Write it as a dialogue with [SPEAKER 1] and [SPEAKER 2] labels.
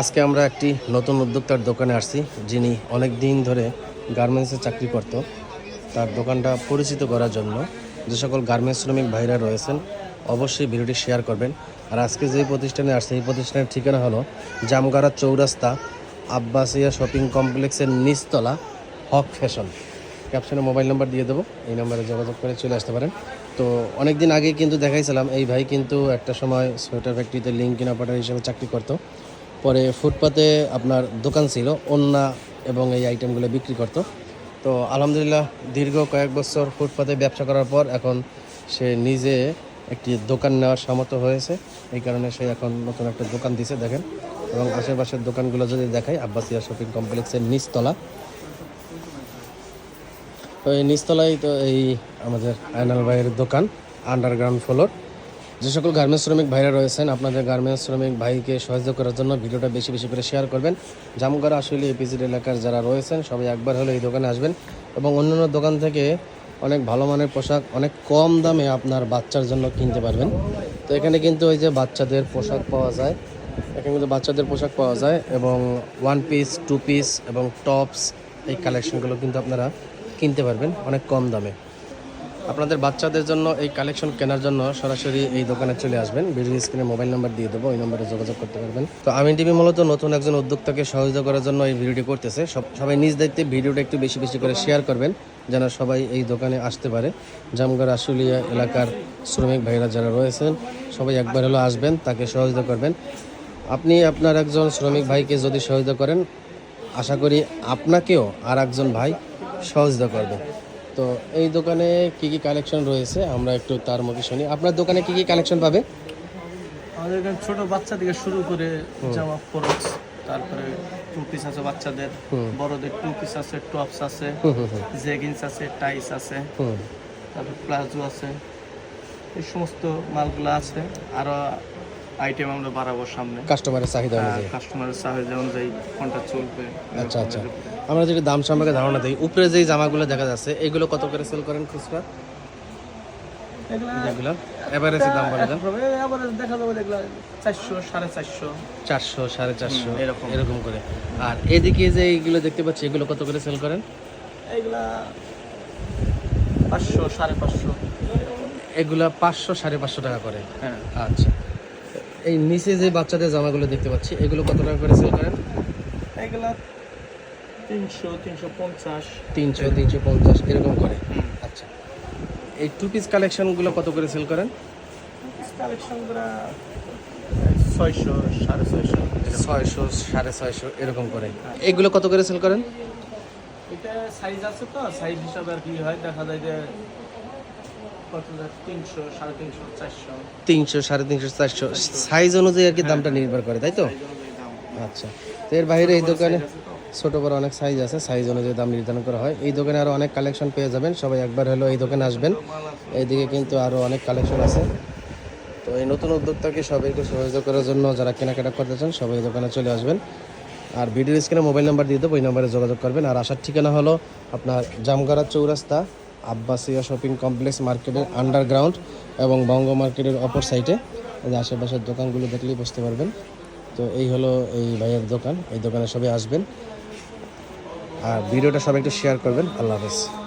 [SPEAKER 1] আজকে আমরা একটি নতুন উদ্যোক্তার দোকানে আসছি, যিনি অনেক দিন ধরে গার্মেন্টসে চাকরি করত। তার দোকানটা পরিচিত করার জন্য যে সকল গার্মেন্টস শ্রমিক ভাইরা রয়েছেন, অবশ্যই ভিডিওটি শেয়ার করবেন। আর আজকে যে প্রতিষ্ঠানে আসছে, এই প্রতিষ্ঠানের ঠিকানা হলো জামগাড়া চৌরাস্তা, আব্বাসিয়া শপিং কমপ্লেক্সের নিচতলা, হক ফ্যাশন। ক্যাপশনে মোবাইল নাম্বার দিয়ে দেবো, এই নাম্বারে যোগাযোগ করে চলে আসতে পারেন। তো অনেক দিন আগে কিন্তু দেখাইছিলাম, এই ভাই কিন্তু একটা সময় সোয়েটার ফ্যাক্টরিতে লিঙ্ক কিনা পাটার হিসেবে চাকরি করতো। পরে ফুটপাতে আপনার দোকান ছিল অন্যা এবং এই আইটেমগুলো বিক্রি করতো। তো আলহামদুলিল্লাহ, দীর্ঘ কয়েক বছর ফুটপাতে ব্যবসা করার পর এখন সে নিজে একটি দোকান নেওয়ার সামর্থ্য হয়েছে। এই কারণে সে এখন নতুন একটা দোকান দিছে, দেখেন। এবং আশেপাশের দোকানগুলো যদি দেখাই, আব্বাসিয়া শপিং কমপ্লেক্সের নিচতলা। তো এই নিচতলায় তো এই আমাদের আয়নাল ভাইয়ের দোকান আন্ডারগ্রাউন্ড ফ্লোর যে সকল গার্মেন্টস শ্রমিক ভাইরা রয়েছেন, আপনাদের গার্মেন্টস শ্রমিক ভাইকে সহযোগ করার জন্য ভিডিওটা বেশি বেশি করে শেয়ার করবেন। জামগড়া, আসলে এপিজিড এলাকার যারা রয়েছেন, সবাই একবার হলে এই দোকানে আসবেন এবং অন্যান্য দোকান থেকে অনেক ভালো মানের পোশাক, অনেক কম দামে আপনার বাচ্চার জন্য কিনতে পারবেন। তো এখানে কিন্তু ওই যে বাচ্চাদের পোশাক পাওয়া যায়, এখানে কিন্তু বাচ্চাদের পোশাক পাওয়া যায় এবং ওয়ান পিস টু পিস এবং টপস এই কালেকশনগুলো কিন্তু আপনারা কিনতে পারবেন, অনেক কম দামে। আপনাদের বাচ্চাদের জন্য এই কালেকশন কেনার জন্য সরাসরি এই দোকানে চলে আসবেন। ভিডিও স্ক্রিনে মোবাইল নাম্বার দিয়ে দেবো, ওই নম্বরে যোগাযোগ করতে পারবেন। তো আমি টিভি মূলত নতুন একজন উদ্যোক্তাকে সহযোগিতা করার জন্য এই ভিডিওটি করতেছে। সব- সবাই নিজ দায়িত্বে ভিডিওটা একটু বেশি বেশি করে শেয়ার করবেন, যেন সবাই এই দোকানে আসতে পারে। জামগড় আশুলিয়া এলাকার শ্রমিক ভাইরা যারা রয়েছেন, সবাই একবার হলো আসবেন, তাকে সহযোগিতা করবেন। আপনি আপনার একজন শ্রমিক ভাইকে যদি সহযোগিতা করেন, আশা করি আপনাকেও আর একজন ভাই সহযোগিতা করবে। তো এই দোকানে কি কি কালেকশন রয়েছে? আমরা একটু তার মুখে শুনি। আপনার দোকানে কি কি কালেকশন পাবে?
[SPEAKER 2] আমাদের এখানে ছোট বাচ্চা থেকে শুরু করে জামা ফরক্স তারপরে টু পিস আছে বাচ্চাদের। বড়দের টু পিস আছে টপস আছে জেগিন্স আছে টাইস আছে। তারপর প্লাজো আছে। এই সমস্ত মালগুলো আছে। আরও আইটেম আমরা বাড়াবো সামনে।
[SPEAKER 1] কাস্টমারের চাহিদা অনুযায়ী।
[SPEAKER 2] কাস্টমারের চাহিদা অনুযায়ী কোনটা চলবে।
[SPEAKER 1] আচ্ছা আচ্ছা। আমরা যদি দাম সম্পর্কে ধারণা দিই উপরে যেই জামাগুলো দেখা যাচ্ছে এগুলো কত করে সেল করেন খুচরা? যেগুলো এভারেজের দাম বলে দেন।
[SPEAKER 2] আবার দেখা যাবে এগুলা চারশো সাড়ে চারশো
[SPEAKER 1] চারশো সাড়ে চারশো
[SPEAKER 2] এরকম।
[SPEAKER 1] এরকম করে। আর এদিকে যে এইগুলো দেখতে পাচ্ছি এগুলো কত করে সেল করেন?
[SPEAKER 2] এগুলা পাঁচশো সাড়ে পাঁচশো।
[SPEAKER 1] এগুলা পাঁচশো সাড়ে পাঁচশো টাকা করে।
[SPEAKER 2] হ্যাঁ।
[SPEAKER 1] আচ্ছা। এই নিচে যে বাচ্চাদের জামাগুলো দেখতে পাচ্ছি এগুলো কত টাকা করে সেল করেন?
[SPEAKER 2] এগুলা তিনশো তিনশো পঞ্চাশ।
[SPEAKER 1] তিনশো তিনশো পঞ্চাশ এরকম করে। আচ্ছা। এই টু পিস কালেকশনগুলো কত করে সেল করেন?
[SPEAKER 2] কালেকশন করা ছয়শো সাড়ে ছয়শো
[SPEAKER 1] ছয়শো সাড়ে ছয়শো এরকম করে। এগুলো কত করে সেল করেন?
[SPEAKER 2] এটা সাইজ আছে তো সাইজ হিসাবে আর কি হয় দেখা যায় যে তিনশো সাড়ে তিনশো চারশো।
[SPEAKER 1] সাইজ অনুযায়ী আর কি দামটা নির্ভর করে তাই তো? আচ্ছা। তো এর বাইরে এই দোকানে ছোট বড় অনেক সাইজ আছে সাইজ অনুযায়ী দাম নির্ধারণ করা হয়। এই দোকানে আরও অনেক কালেকশন পেয়ে যাবেন সবাই একবার হলো এই দোকানে আসবেন। এইদিকে কিন্তু আরও অনেক কালেকশন আছে। তো এই নতুন উদ্যোক্তাকে সবাইকে সহযোগিতা করার জন্য যারা কেনাকাটা করতে চান সবাই এই দোকানে চলে আসবেন। আর ভিডিও স্ক্রিনে মোবাইল নাম্বার দিয়ে দেবো ওই নাম্বারে যোগাযোগ করবেন। আর আসার ঠিকানা হলো আপনার জামগাড়া চৌরাস্তা আব্বাসিয়া শপিং কমপ্লেক্স মার্কেটের আন্ডারগ্রাউন্ড এবং বঙ্গ মার্কেটের অপর সাইডে আশেপাশের দোকানগুলো দেখলেই বুঝতে পারবেন। তো এই হলো এই ভাইয়ের দোকান, এই দোকানে সবাই আসবেন। আর ভিডিওটা সবাই একটু শেয়ার করবেন। আল্লাহ হাফেজ।